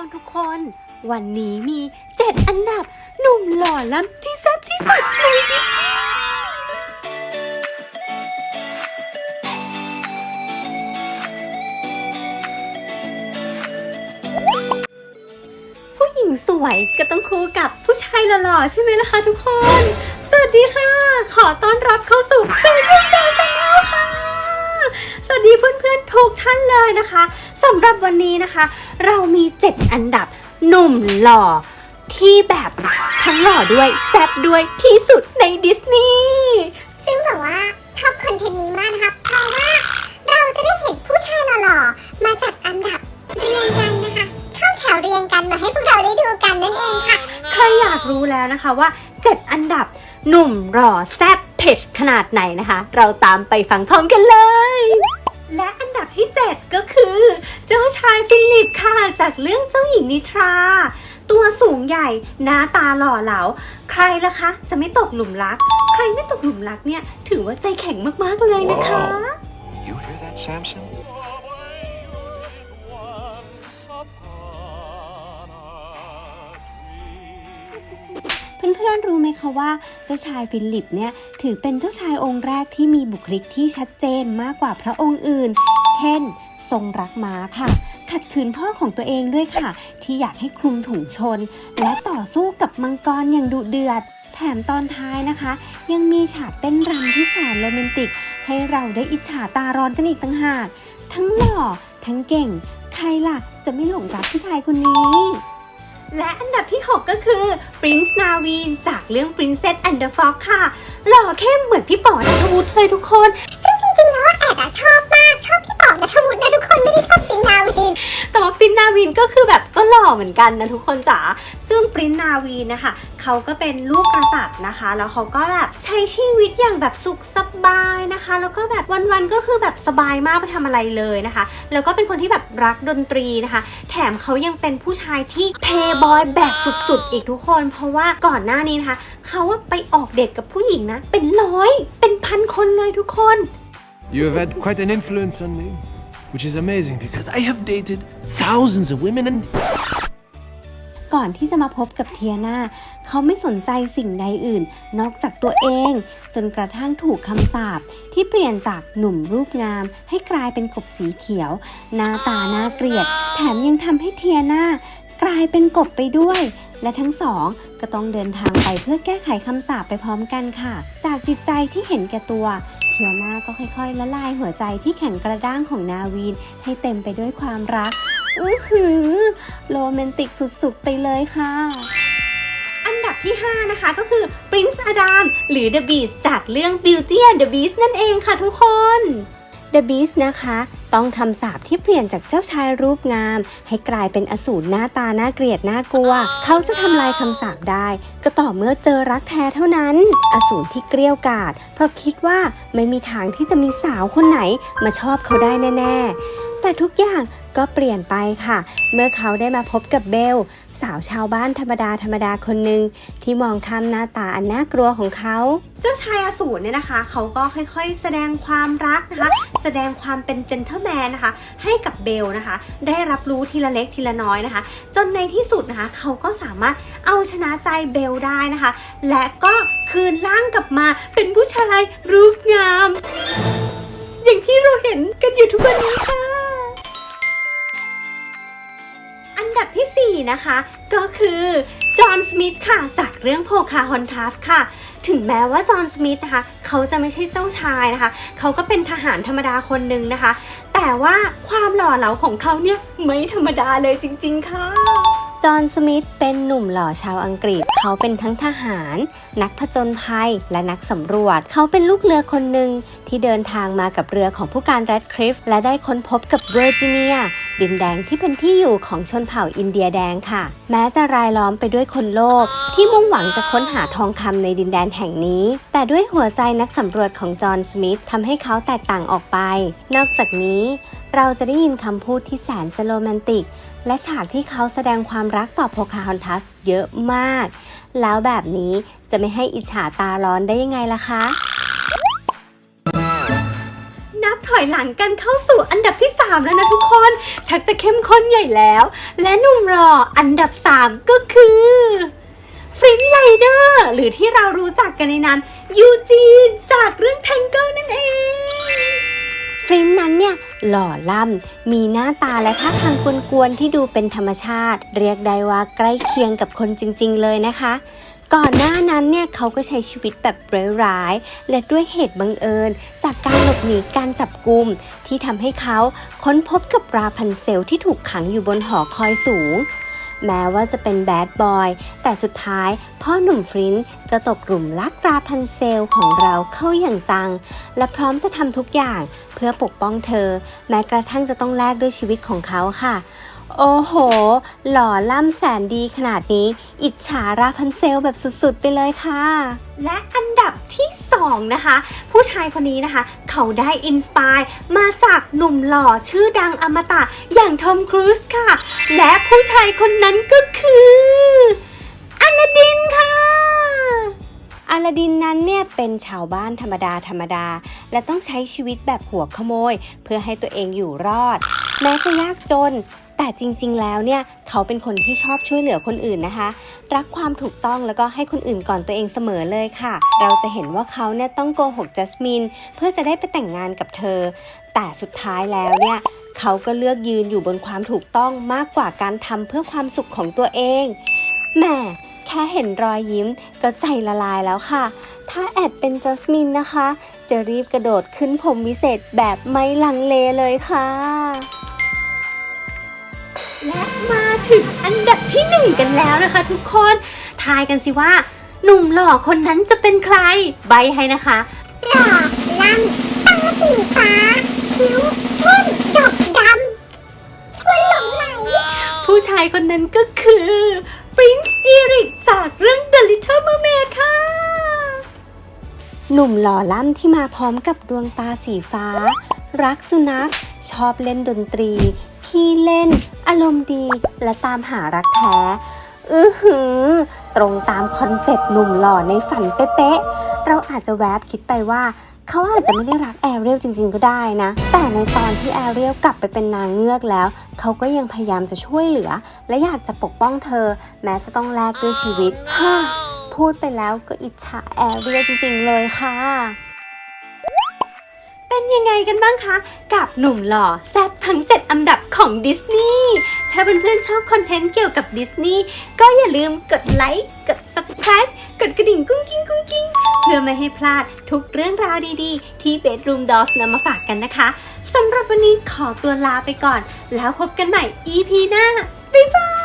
คนทุกคน วันนี้มี7อันดับหนุ่มหล่อล้ำที่แซ่บที่สุดในดิสนีย์ผู้หญิงสวยก็ต้องคู่กับผู้ชายหล่อๆใช่ไหมล่ะคะทุกคน สวัสดีค่ะ ขอต้อนรับเข้าสู่เป็นเรื่องดาวชาแนลค่ะ สวัสดีเพื่อนๆทุกท่านเลยนะคะำหรับวันนี้นะคะ เรามี 7 อันดับหนุ่มหล่อ ที่แบบทั้งหล่อด้วยแซ่บด้วยที่สุดในดิสนีย์ซึ่งแบบว่าชอบคอนเทนต์นี้มากนะคะเพราะว่าเราจะได้เห็นผู้ชายหล่อๆมาจัดอันดับเรียงกันนะคะเข้าแถวเรียงกันมาให้พวกเราได้ดูกันนั่นเองค่ะใครอยากรู้แล้วนะคะว่า 7 อันดับหนุ่มหล่อแซ่บเพชขนาดไหนนะคะ เราตามไปฟังพร้อมกันเลย และอันดับที่ 7 ก็คือ เจ้าชายฟิลิปค่ะ จากเรื่องเจ้าหญิงนิทรา ตัวสูงใหญ่หน้าตาหล่อเหลา ใครล่ะคะ จะไม่ตกหลุมรัก ใครไม่ตกหลุมรักเนี่ย ถือว่าใจแข็งมากๆเลยนะคะ You hear that, Samson? เพื่อนๆรู้ไหมคะว่าเจ้าชายฟิลิปเนี่ยถือเป็นเจ้าชายองค์แรกที่มีบุคลิกที่ชัดเจนมากกว่าพระองค์อื่น เช่น ทรงรักม้าค่ะ ขัดขืนพ่อของตัวเองด้วยค่ะ ที่อยากให้คลุมถุงชน และต่อสู้กับมังกรอย่างดุเดือด แถมตอนท้ายนะคะ ยังมีฉากเต้นรำที่แสนโรแมนติก ให้เราได้อิจฉาตาร้อนกันอีกต่างหาก ทั้งหล่อทั้งเก่ง ใครล่ะจะไม่หลงรักผู้ชายคนนี้ และอันดับที่ 6 ก็คือ Prince Naveen จากเรื่อง Princess and the Frog ค่ะ หล่อเข้มเหมือนพี่ป๋อนัทวุฒิเลยทุกคน ซึ่งจริงๆแล้วแอดอะชอบมาก ชอบพี่ป๋อนัทวุฒินะทุกคนไม่ได้ชอ ปิงนาวินแต่ว่าปรินนาวีนก็คือแบบก็หล่อเหมือนกันนะทุกคนจ๋าซึ่งปรินนาวีนนะคะเขาก็เป็นลูกกษัตริย์นะคะ แล้วเขาก็แบบใช้ชีวิตอย่างแบบสุขสบายนะคะ แล้วก็แบบวันๆก็คือแบบสบายมากไม่ทำอะไรเลยนะคะ แล้วก็เป็นคนที่แบบรักดนตรีนะคะ แถมเขายังเป็นผู้ชายที่เพย์บอยแบบสุดๆ อีกทุกคน เพราะว่าก่อนหน้านี้นะคะเขาว่าไปออกเดทกับผู้หญิงนะ เป็นร้อยเป็นพันคนเลยทุกคน You have had quite an influence on me, which is amazing because I have dated thousands of women and ก่อนที่จะมาพบกับเทียนาเขาไม่สนใจสิ่งใดอื่น นอกจากตัวเอง จนกระทั่งถูกคำสาปที่เปลี่ยนจากหนุ่มรูปงาม ให้กลายเป็นกบสีเขียว หน้าตาน่าเกลียด แถมยังทำให้เทียนากลายเป็นกบไปด้วย และทั้งสองก็ต้องเดินทางไปเพื่อแก้ไขคำสาปไปพร้อมกันค่ะ จากจิตใจที่เห็นแก่ตัว เทียนาก็ค่อยๆ ละลายหัวใจที่แข็งกระด้างของนาวีน ให้เต็มไปด้วยความรัก อื้อหือ โรแมนติกสุดๆ ไปเลยค่ะ อันดับที่ 5 นะคะก็คือ Prince Adam หรือ The Beast จากเรื่อง Beauty and the Beast นั่นเองค่ะทุกคน The Beast นะคะ ต้องทำสาบที่เปลี่ยนจากเจ้าชายรูปงาม ให้กลายเป็นอสูรหน้าตาน่าเกลียดน่ากลัว เขาจะทำลายคำสาบได้ ก็ต่อเมื่อเจอรักแท้เท่านั้น อสูรที่เกลี้ยกาดเพราะคิดว่าไม่มีทางที่จะมีสาวคนไหนมาชอบเขาได้แน่ ๆ แต่ทุกอย่าง ก็เปลี่ยนไปค่ะ เมื่อเขาได้มาพบกับเบล สาวชาวบ้านธรรมดาธรรมดาคนหนึ่งที่มองข้ามหน้าตาอันน่ากลัวของเขา เจ้าชายอสูรเนี่ยนะคะ เขาก็ค่อยๆ แสดงความรักนะคะ แสดงความเป็นเจนเท l ลแมนนะคะ ให้กับเบลนะคะ ได้รับรู้ทีละเล็กทีละน้อยนะคะ จนในที่สุดนะคะ เขาก็สามารถเอาชนะใจเบลได้นะคะ และก็คืนร่างกลับมาเป็นผู้ชายรูปงาม อย่างที่เราเห็นกันอยู่ทุกวันนี้ค่ะ นะคะ ก็คือจอห์นสมิธค่ะ จากเรื่องโพคาฮอนทัสค่ะ ถึงแม้ว่าจอห์นสมิธนะคะเขาจะไม่ใช่เจ้าชายนะคะ เขาก็เป็นทหารธรรมดาคนหนึ่งนะคะ แต่ว่าความหล่อเหลาของเขาเนี่ยไม่ธรรมดาเลยจริง ๆ ค่ะ จอห์น สมิธ เป็นหนุ่มหล่อชาวอังกฤษ เขาเป็นทั้งทหาร นักผจญภัย และนักสำรวจ เขาเป็นลูกเรือคนหนึ่งที่เดินทางมากับเรือของผู้การแรดคลิฟและได้ค้นพบกับเวอร์จิเนีย ดินแดงที่เป็นที่อยู่ของชนเผ่าอินเดียแดงค่ะ แม้จะรายล้อมไปด้วยคนโลภที่มุ่งหวังจะค้นหาทองคำในดินแดนแห่งนี้ แต่ด้วยหัวใจนักสำรวจของจอห์น สมิธทำให้เขาแตกต่างออกไป นอกจากนี้เราจะได้ยินคำพูดที่แสนจะโรแมนติก และฉากที่เขาแสดงความรักต่อโพคาฮอนทัสเยอะมาก แล้วแบบนี้จะไม่ให้อิจฉาตาร้อนได้ยังไงล่ะคะ นับถอยหลังกันเข้าสู่อันดับที่ 3 แล้วนะทุกคน ชักจะเข้มข้นใหญ่แล้ว และหนุ่มหล่ออันดับ 3 ก็คือฟรินไลเดอร์หรือที่เรารู้จักกันในนามยูจีนจากเรื่องแทงเกิลนั่นเอง รินนั้นเนี่ยหล่อล่ำ มีหน้าตาและท่าทางกวนๆที่ดูเป็นธรรมชาติ เรียกได้ว่าใกล้เคียงกับคนจริง ๆ เลยนะคะ ก่อนหน้านั้นเนี่ยเขาก็ใช้ชีวิตแบบร้ายๆและด้วยเหตุบังเอิญ จากการหลบหนีการจับกลุ่มที่ทำให้เขาค้นพบกับราพันเซลที่ถูกขังอยู่บนหอคอยสูงแม้ว่าจะเป็นแบดบอย แต่สุดท้ายพ่อหนุ่มฟรินก็ตกหลุมรักราพันเซลของเราเข้าอย่างจัง และพร้อมจะทำทุกอย่าง พื่อปกป้องเธอ แม้กระทั่งจะต้องแลกด้วยชีวิตของเขาค่ะ โอ้โห หล่อล่ำแสนดีขนาดนี้ อิจฉาราพันเซลแบบสุดๆ ไปเลยค่ะ และอันดับที่ 2 นะคะ ผู้ชายคนนี้นะคะ เขาได้อินสปายมาจากหนุ่มหล่อชื่อดังอมตะอย่างทอมครูซค่ะ และผู้ชายคนนั้นก็คืออันเนี่ยเป็นชาวบ้านธรรมดาธรรมดา และต้องใช้ชีวิตแบบหัวขโมย เพื่อให้ตัวเองอยู่รอด แม้จะยากจน แต่จริง ๆ แล้วเนี่ยเขาเป็นคนที่ชอบช่วยเหลือคนอื่นนะคะ รักความถูกต้องแล้วก็ให้คนอื่นก่อนตัวเองเสมอเลยค่ะ เราจะเห็นว่าเขาเนี่ยต้องโกหกจัสมินเพื่อจะได้ไปแต่งงานกับเธอ แต่สุดท้ายแล้วเนี่ยเขาก็เลือกยืนอยู่บนความถูกต้องมากกว่าการทำเพื่อความสุขของตัวเองแหมแค่เห็นรอยยิ้มก็ใจละลายแล้วค่ะ ถ้าแอดเป็นจัสมินนะคะ จะรีบกระโดดขึ้นผมวิเศษแบบไม่ลังเลเลยค่ะ และมาถึงอันดับที่หนึ่งกันแล้วนะคะทุกคน ทายกันสิว่า หนุ่มหล่อคนนั้นจะเป็นใคร ใบให้นะคะหล่อล่ำตาสีฟ้า คิ้วเข้มดกดำชวนหลงไหลผู้ชายคนนั้นก็คือ Prince Eric จากเรื่อง The Little หนุ่มหล่อล่ำที่มาพร้อมกับดวงตาสีฟ้า รักสุนัข ชอบเล่นดนตรี ขี้เล่น อารมณ์ดี และตามหารักแท้ อือหือ ตรงตามคอนเซปต์หนุ่มหล่อในฝันเป๊ะๆ เราอาจจะแวบคิดไปว่า เขาอาจจะไม่ได้รักแอเรียลจริงๆก็ได้นะ แต่ในตอนที่แอเรียลกลับไปเป็นนางเงือกแล้ว เขาก็ยังพยายามจะช่วยเหลือ และอยากจะปกป้องเธอ แม้จะต้องแลกด้วยชีวิตฮ่า พูดไปแล้วก็อิจฉาแอเรียจริงๆเลยค่ะ เป็นยังไงกันบ้างคะ กับหนุ่มหล่อแซบทั้ง 7 อันดับของดิสนีย์ถ้าเพื่อนๆชอบคอนเทนต์เกี่ยวกับดิสนีย์ก็อย่าลืมกดไลค์กด subscribe กดกระดิ่งกุ้งกิ้งกุ้งกิ้งเพื่อไม่ให้พลาดทุกเรื่องราวดีๆ ที่ Bedroom Dolls นำมาฝากกันนะคะสำหรับวันนี้ขอตัวลาไปก่อน แล้วพบกันใหม่ EP หน้า บ๊ายบาย